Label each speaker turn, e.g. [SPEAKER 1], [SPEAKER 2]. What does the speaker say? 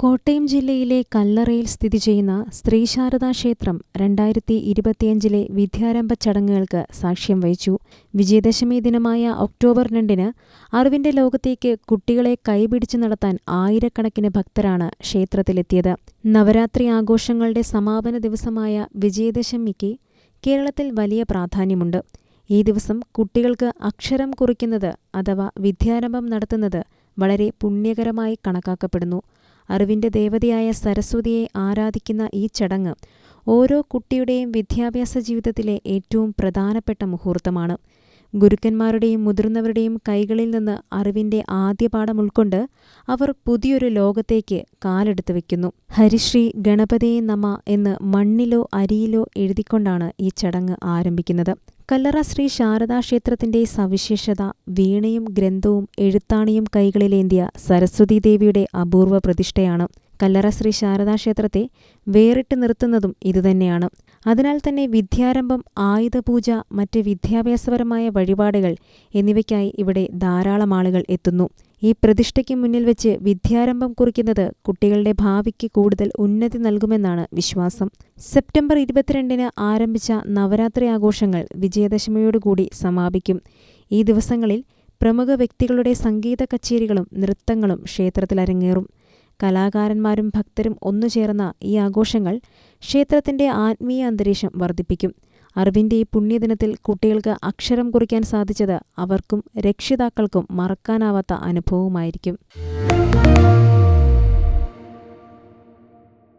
[SPEAKER 1] കോട്ടയം ജില്ലയിലെ കല്ലറയിൽ സ്ഥിതി ചെയ്യുന്ന ശ്രീശാരദാ ക്ഷേത്രം രണ്ടായിരത്തി ഇരുപത്തിയഞ്ചിലെ വിദ്യാരംഭ ചടങ്ങുകൾക്ക് സാക്ഷ്യം വഹിച്ചു. വിജയദശമി ദിനമായ ഒക്ടോബർ രണ്ടിന് അറിവിന്റെ ലോകത്തേക്ക് കുട്ടികളെ കൈപിടിച്ചു നടത്താൻ ആയിരക്കണക്കിന് ഭക്തരാണ് ക്ഷേത്രത്തിലെത്തിയത്. നവരാത്രി ആഘോഷങ്ങളുടെ സമാപന ദിവസമായ വിജയദശമിക്ക് കേരളത്തിൽ വലിയ പ്രാധാന്യമുണ്ട്. ഈ ദിവസം കുട്ടികൾക്ക് അക്ഷരം കുറിക്കുന്നത് അഥവാ വിദ്യാരംഭം നടത്തുന്നത് വളരെ പുണ്യകരമായി കണക്കാക്കപ്പെടുന്നു. അറിവിന്റെ ദേവതയായ സരസ്വതിയെ ആരാധിക്കുന്ന ഈ ചടങ്ങ് ഓരോ കുട്ടിയുടെയും വിദ്യാഭ്യാസ ജീവിതത്തിലെ ഏറ്റവും പ്രധാനപ്പെട്ട മുഹൂർത്തമാണ്. ഗുരുക്കന്മാരുടെയും മുതിർന്നവരുടെയും കൈകളിൽ നിന്ന് അറിവിന്റെ ആദ്യപാഠം ഉൾക്കൊണ്ട് അവർ പുതിയൊരു ലോകത്തേക്ക് കാലെടുത്തു വയ്ക്കുന്നു ഹരിശ്രീ ഗണപതയെ നമ എന്ന് മണ്ണിലോ അരിയിലോ എഴുതിക്കൊണ്ടാണ് ഈ ചടങ്ങ് ആരംഭിക്കുന്നത്. കല്ലറ ശ്രീ ശാരദാ ക്ഷേത്രത്തിന്റെ സവിശേഷത വീണയും ഗ്രന്ഥവും എഴുത്താണിയും കൈകളിലേന്തിയ സരസ്വതീദേവിയുടെ അപൂർവ പ്രതിഷ്ഠയാണ്. കല്ലറ ശ്രീ ശാരദാ ക്ഷേത്രത്തെ വേറിട്ട് നിർത്തുന്നതും ഇതുതന്നെയാണ്. അതിനാൽ തന്നെ വിദ്യാരംഭം ആയുധപൂജ മറ്റ് വിദ്യാഭ്യാസപരമായ വഴിപാടുകൾ എന്നിവയ്ക്കായി ഇവിടെ ധാരാളം ആളുകൾ എത്തുന്നു. ഈ പ്രതിഷ്ഠയ്ക്ക് മുന്നിൽ വെച്ച് വിദ്യാരംഭം കുറിക്കുന്നത് കുട്ടികളുടെ ഭാവിക്ക് കൂടുതൽ ഉന്നതി നൽകുമെന്നാണ് വിശ്വാസം. സെപ്റ്റംബർ ഇരുപത്തിരണ്ടിന് ആരംഭിച്ച നവരാത്രി ആഘോഷങ്ങൾ വിജയദശമിയോടുകൂടി സമാപിക്കും. ഈ ദിവസങ്ങളിൽ പ്രമുഖ വ്യക്തികളുടെ സംഗീത കച്ചേരികളും നൃത്തങ്ങളും ക്ഷേത്രത്തിൽ അരങ്ങേറും. കലാകാരന്മാരും ഭക്തരും ഒന്നുചേർന്ന ഈ ആഘോഷങ്ങൾ ക്ഷേത്രത്തിന്റെ ആത്മീയ അന്തരീക്ഷം വർദ്ധിപ്പിക്കും. അറിവിന്റെ ഈ പുണ്യദിനത്തിൽ കുട്ടികൾക്ക് അക്ഷരം കുറിക്കാൻ സാധിച്ചത് അവർക്കും രക്ഷിതാക്കൾക്കും മറക്കാനാവാത്ത അനുഭവമായിരിക്കും